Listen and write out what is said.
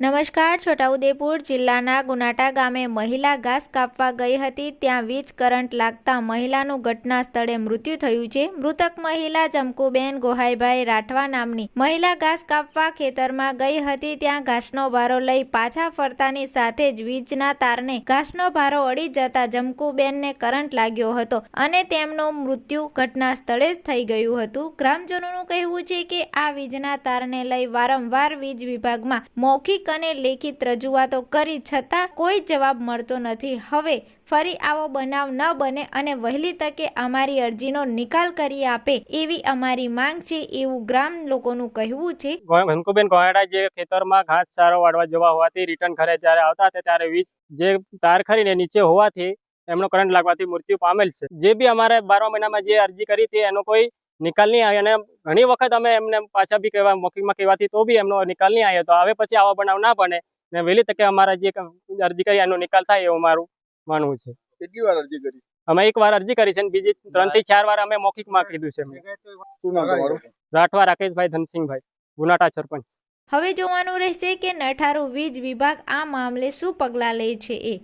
નમસ્કાર, છોટાઉદેપુર જિલ્લાના ગુનાટા ગામે મહિલા ઘાસ કાપવા ગઈ હતી. ત્યાં વીજ કરંટ લાગતા મહિલાનું ઘટના સ્થળે મૃત્યુ થયું છે. મૃતક મહિલા જમકુબેન ગોહાઈભાઈ રાઠવા નામની મહિલા ઘાસ કાપવા ખેતરમાં ગઈ હતી. ત્યાં ઘાસનો ભારો લઈ પાછા ફરતાની સાથે જ વીજના તારને ઘાસનો ભારો અડી જતા જમકુબેનને કરંટ લાગ્યો હતો અને તેમનું મૃત્યુ ઘટના સ્થળે જ થઈ ગયું હતું. ગ્રામજનોનું કહેવું છે કે આ વીજના તારને લઈ વારંવાર વીજ વિભાગમાં મૌખિક અને લેખિત રજૂઆતો કરી છતાં કોઈ જવાબ મળતો નથી. હવે ફરી આવો બનાવ ન બને અને વહેલી તકે અમારી અરજીનો નિકાલ કરી આપે એવી અમારી માંગ છે એવું ગ્રામ લોકોનું કહેવું છે. ભંકુબેન કોહાડા જે ખેતરમાં ઘાસ ચારો વાળવા જવા હોવાથી રિટર્ન ઘરે જ્યારે આવતા હતા ત્યારે વીજ જે તાર ખરીને નીચે હોવાથી એમનો કરંટ લાગવાથી મૃત્યુ પામેલ છે. જે બી અમારે બારમા મહિનામાં જે અરજી કરી હતી એનો કોઈ નિકાલ નહીં આવે. અને ઘણી વખત અમે એમને પાછા બી કહેવા મૌખિકમાં કહેવાથી તો બી એમનો નિકાલ નહીં આવ્યો તો હવે પછી આવા બનાવ ના બને. ને વહેલી તકે અમારા જે અરજી કરી એનો નિકાલ થાય એવું મારું માનવું છે. કેટલી વાર અરજી કરી? અમે એક વાર અરજી કરી છે અને બીજી ત્રણથી ચાર વાર અમે મૌખિકમાં કીધું છે રાઠવા રાકેશભાઈ ધનસિંહભાઈ ગુનાટા સરપંચ. હવે જોવાનું રહેશે કે નઠારું વીજ વિભાગ આ મામલે શું પગલાં લે છે એ.